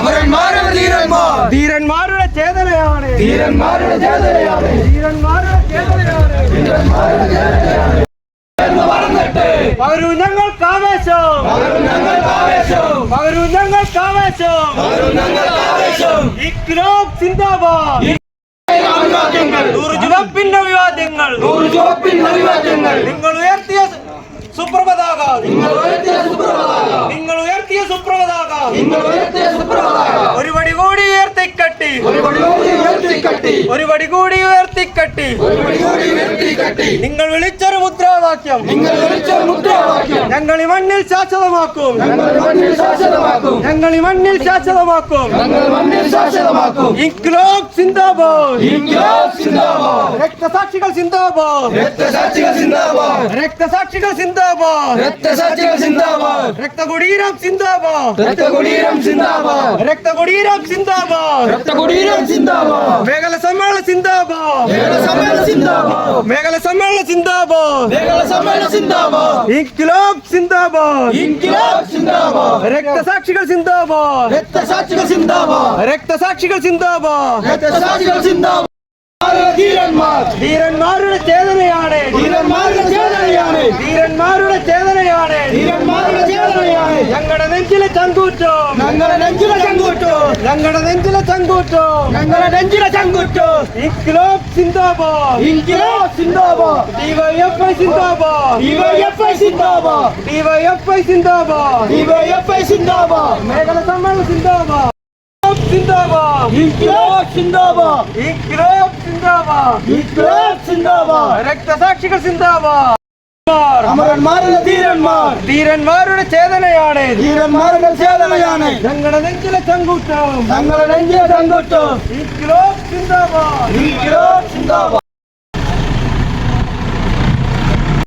ധീരന്മാർ. ധീരന്മാർ. ധീരന്മാരുടെ ധീരന്മാരുടെ ധീരന്മാരുടെ സിന്ദാബാദ്. നൂറ് ചുവപ്പിന്റെ വിവാദങ്ങൾ. നൂറ് ചുവപ്പിന്റെ വിവാദങ്ങൾ. നിങ്ങൾ ഉയർത്തി സുപ്രഭതാക ഒരു പടി കൂടി ഉയർത്തിക്കട്ടി. ഒരു പടി കൂടി ഉയർത്തിക്കട്ടി. നിങ്ങൾ വിളിച്ചൊരു മുദ്രാവാക്യം. ഞങ്ങൾ ഈ മണ്ണിൽ ശാശ്വതമാക്കും. ഞങ്ങൾ ഈ മണ്ണിൽ ശാശ്വതമാക്കും. ഇൻക്ലോബ് സിന്ദാബാദ്. രക്തസാക്ഷികൾ സിന്ദാബാദ്. രക്തസാക്ഷികൾ സിന്ദാബാദ്. രക്തകുടീരം സിന്ദാബാദ്. രക്തകുടീരം സിന്ദാബാദ്. മേഘല സമ്മേളന സിന്ദാബാദ്. മേഘല സമ്മേളന സിന്ദാബാദ്. ഇൻക്ലോബ് സിന്ദാബാദ്. രക്തസാക്ഷികൾ സിന്ദാബാദ്. രക്തസാക്ഷികൾ സിന്ദാബാദ്. ധീരന്മാരുടെ ചേതനയാണ്. ധീരന്മാരുടെ ചേതനയാണ്. ഞങ്ങളുടെ നെഞ്ചിലെ ചങ്കൂറ്റോ. ഞങ്ങളുടെ നെഞ്ചിലെ ചങ്കൂറ്റോ. ഞങ്ങളുടെ നെഞ്ചിലെ ചങ്കൂറ്റോ. ഞങ്ങളുടെ നെഞ്ചിലെ ചങ്കൂറ്റോ. ഇൻക്ലോബ് സിന്ദാബാദ്. ഇൻകിലോ സിന്ദാബാദ്. ഡിവൈഎഫ്ഐ സിന്ദാബാദ്. ഡിവൈഎഫ്ഐ സിന്ദാബാദ്. ഡിവൈഎഫ്ഐ സിന്ദാബാദ്. ഡിവൈഎഫ്ഐ സിന്ദാബാദ്. മേഖല സമ്മേളനം സിന്ദാബാദ്. സിന്ദാബാദ് ഇൻകിലോ സിന്ദാബാദ് ഇൻക്ലോബ് സിന്ദാബാദ് ഇൻകിലോ സിന്ദാബാദ് രക്തസാക്ഷികൾ സിന്ദാബാദ് അമരന്മാരുടെ ധീരന്മാർ. ധീരന്മാരുടെ ചേതനയാണ്. ധീരന്മാരുടെ ചേതനയാണ്. ഞങ്ങളുടെ നെഞ്ചിലെ ചങ്കൂറ്റം ഞങ്ങളെ നെഞ്ചിലെ ചങ്കൂറ്റം ഇൻക്ലോബ് സിന്ദാബാദ് ഇൻകിലോ സിന്ദാബാദ്